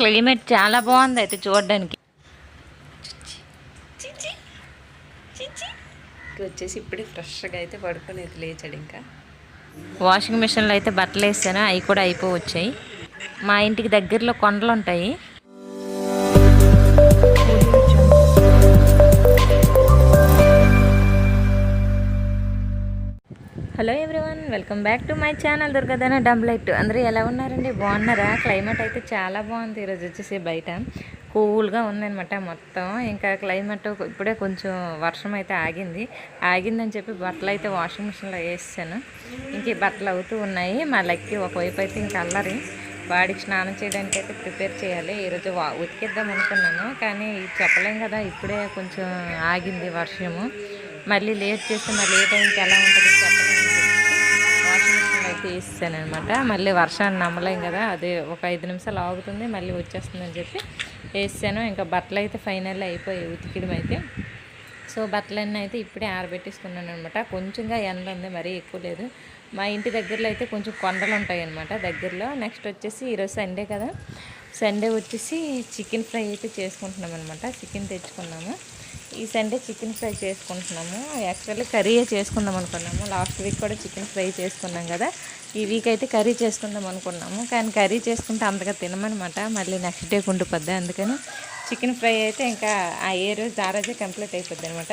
Climate చాలా బాగుంది అయితే చూడడానికి. వచ్చేసి ఇప్పుడే ఫ్రెష్గా అయితే పడుకునేది లేచాడు ఇంకా. వాషింగ్ మిషన్లో అయితే బట్టలు వేసాను అవి కూడా అయిపోవచ్చాయి. మా ఇంటికి దగ్గరలో కొండలు ఉంటాయి hello everyone welcome back to my channel దుర్గదన డంబ్లైట్ అందరూ ఎలా ఉన్నారండి? బాగున్నారా? క్లైమేట్ అయితే చాలా బాగుంది ఈరోజు వచ్చేసి బయట. కూల్గా ఉందనమాట మొత్తం. ఇంకా క్లైమేట్ ఇప్పుడే కొంచెం వర్షం అయితే ఆగింది. ఆగిందని చెప్పి బట్టలు అయితే వాషింగ్ మిషన్లో వేసాను. ఇంక బట్టలు అవుతూ ఉన్నాయి. మా లక్కి ఒకవైపు అయితే ఇంకా అల్లరి. వాడికి స్నానం చేయడానికి అయితే ప్రిపేర్ చేయాలి. ఈరోజు వా ఉతికిద్దాం అనుకున్నాను. కానీ చెప్పలేం కదా ఇప్పుడే కొంచెం ఆగింది వర్షము. మళ్ళీ లేట్ చేస్తే మళ్ళీ ఏ టైంకి ఎలా ఉంటుంది వాషింగ్ అయితే వేసాను అనమాట మళ్ళీ వర్షాన్ని నమ్మలేం కదా అది ఒక ఐదు నిమిషాలు ఆగుతుంది మళ్ళీ వచ్చేస్తుందని చెప్పి వేసాను. ఇంకా బట్టలు అయితే ఫైనల్ అయిపోయి ఉతికిడం అయితే. సో బట్టలన్నీ అయితే ఇప్పుడే ఆరబెట్టేసుకున్నాను అనమాట కొంచెంగా ఎండ ఉంది మరీ ఎక్కువ లేదు. మా ఇంటి దగ్గరలో అయితే కొంచెం కొండలు ఉంటాయి అనమాట దగ్గరలో. నెక్స్ట్ వచ్చేసి ఈరోజు సండే కదా. సండే వచ్చేసి చికెన్ ఫ్రై అయితే చేసుకుంటున్నాం అనమాట చికెన్ తెచ్చుకున్నాము. ఈ సండే చికెన్ ఫ్రై చేసుకుంటున్నాము. యాక్చువల్లీ కర్రీయే చేసుకుందాం అనుకున్నాము. లాస్ట్ వీక్ కూడా చికెన్ ఫ్రై చేసుకున్నాం కదా. ఈ వీక్ అయితే కర్రీ చేసుకుందాం అనుకున్నాము. కానీ కర్రీ చేసుకుంటే అంతగా తినమనమాట. మళ్ళీ నెక్స్ట్ డే ఉండిపోద్ది అందుకని చికెన్ ఫ్రై అయితే ఇంకా ఆ ఏ రోజు ఆ రోజే కంప్లీట్ అయిపోద్ది అనమాట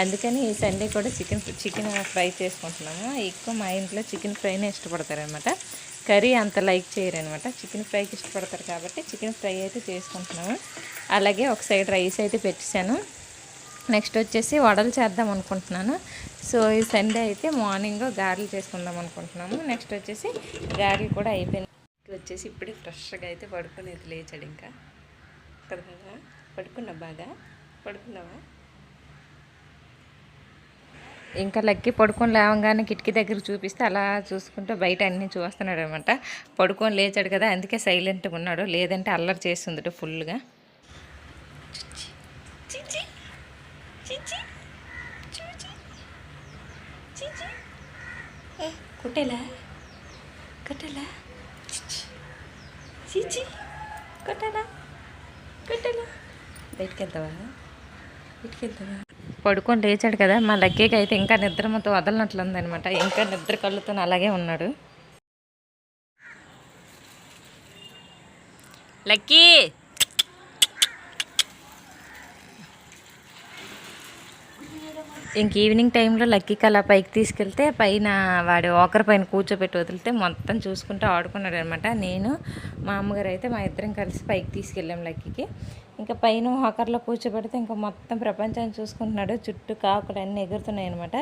అందుకని ఈ సండే కూడా చికెన్ చికెన్ ఫ్రై చేసుకుంటున్నాము. ఎక్కువ మా ఇంట్లో చికెన్ ఫ్రైనే ఇష్టపడతారనమాట కర్రీ అంత లైక్ చేయరనమాట చికెన్ ఫ్రైకి ఇష్టపడతారు కాబట్టి చికెన్ ఫ్రై అయితే చేసుకుంటున్నాము. అలాగే ఒక సైడ్ రైస్ అయితే పెట్టేశాను. నెక్స్ట్ వచ్చేసి వడలు చేద్దాం అనుకుంటున్నాను. సో ఈ సండే అయితే మార్నింగ్ గారెలు చేసుకుందాం అనుకుంటున్నాము. నెక్స్ట్ వచ్చేసి గారెలు కూడా ఇక్కడ వచ్చేసి ఇప్పుడే ఫ్రెష్గా అయితే పడుకునేది లేచాడు ఇంకా. కదా పడుకున్నా బాగా? పడుకున్నావా? ఇంకా లక్కి పడుకొని లేవగానే కిటికీ దగ్గర చూపిస్తే అలా చూసుకుంటూ బయట అన్నీ చూస్తున్నాడు అనమాట పడుకొని లేచాడు కదా అందుకే సైలెంట్గా ఉన్నాడు. లేదంటే అల్లరి చేస్తుంది ఫుల్గా. కుట్టేలా? కట్టేలా? చీచి కొట్టాలా? కొట్టేలా? బయటికి వెళ్తావా బయటికి వెళ్తావా పడుకొని లేచాడు కదా మా లక్కీకి అయితే ఇంకా నిద్ర మొత్తం వదలనట్లుంది అనమాట ఇంకా నిద్ర కళ్ళుతో అలాగే ఉన్నాడు. లక్కీ! ఇంక ఈవినింగ్ టైంలో లక్కీకి అలా పైకి తీసుకెళ్తే పైన వాడి ఓకర్ పైన కూర్చోబెట్టి వదిలితే మొత్తం చూసుకుంటూ ఆడుకున్నాడు అనమాట నేను మా అమ్మగారు అయితే మా ఇద్దరం కలిసి పైకి తీసుకెళ్ళాం లక్కీకి. ఇంకా పైన హాకర్లో కూర్చోబెడితే ఇంకా మొత్తం ప్రపంచాన్ని చూసుకుంటున్నాడు. చుట్టూ కాకులు అన్నీ ఎగురుతున్నాయి అనమాట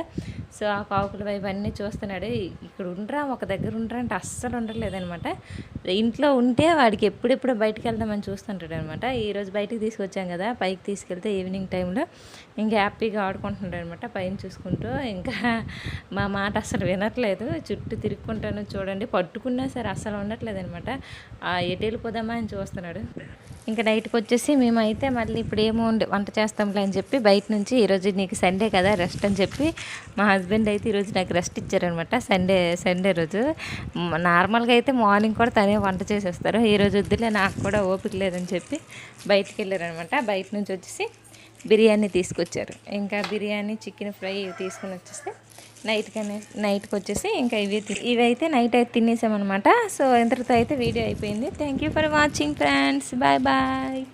సో ఆ కాకుల వైపు అన్నీ చూస్తున్నాడు. ఇక్కడ ఉండరా ఒక దగ్గర ఉండరా అంటే అస్సలు ఉండలేదనమాట ఇంట్లో ఉంటే వాడికి ఎప్పుడెప్పుడు బయటికి వెళ్దామని చూస్తుంటాడు అనమాట ఈరోజు బయటికి తీసుకొచ్చాం కదా పైకి తీసుకెళ్తే ఈవినింగ్ టైంలో ఇంకా హ్యాపీగా ఆడుకుంటున్నాడు అనమాట పైన చూసుకుంటూ. ఇంకా మా మాట అసలు వినట్లేదు. చుట్టూ తిరుక్కుంటాను చూడండి. పట్టుకున్నా సరే అస్సలు ఉండట్లేదు అనమాట ఎటు వెళ్ళిపోదామా అని చూస్తున్నాడు. ఇంకా నైట్కి వచ్చేసి మేమైతే మళ్ళీ ఇప్పుడు ఏమో వంట చేస్తాంలే అని చెప్పి బయట నుంచి ఈరోజు నీకు సండే కదా రెస్ట్ అని చెప్పి మా హస్బెండ్ అయితే ఈరోజు నాకు రెస్ట్ ఇచ్చారనమాట. సండే సండే రోజు. నార్మల్గా అయితే మార్నింగ్ కూడా తనే వంట చేసేస్తారు. ఈరోజు వద్దులే నాకు కూడా ఓపిక లేదని చెప్పి బయటికి వెళ్ళారనమాట. బయట నుంచి వచ్చేసి బిర్యానీ తీసుకొచ్చారు. ఇంకా బిర్యానీ చికెన్ ఫ్రై తీసుకుని వచ్చేస్తే నైట్కి నైట్కి వచ్చేసి ఇంకా ఇవి తి- నైట్ అయితే తినేసామన్నమాట. సో ఇంతటితో అయితే వీడియో అయిపోయింది. Thank you for watching friends bye bye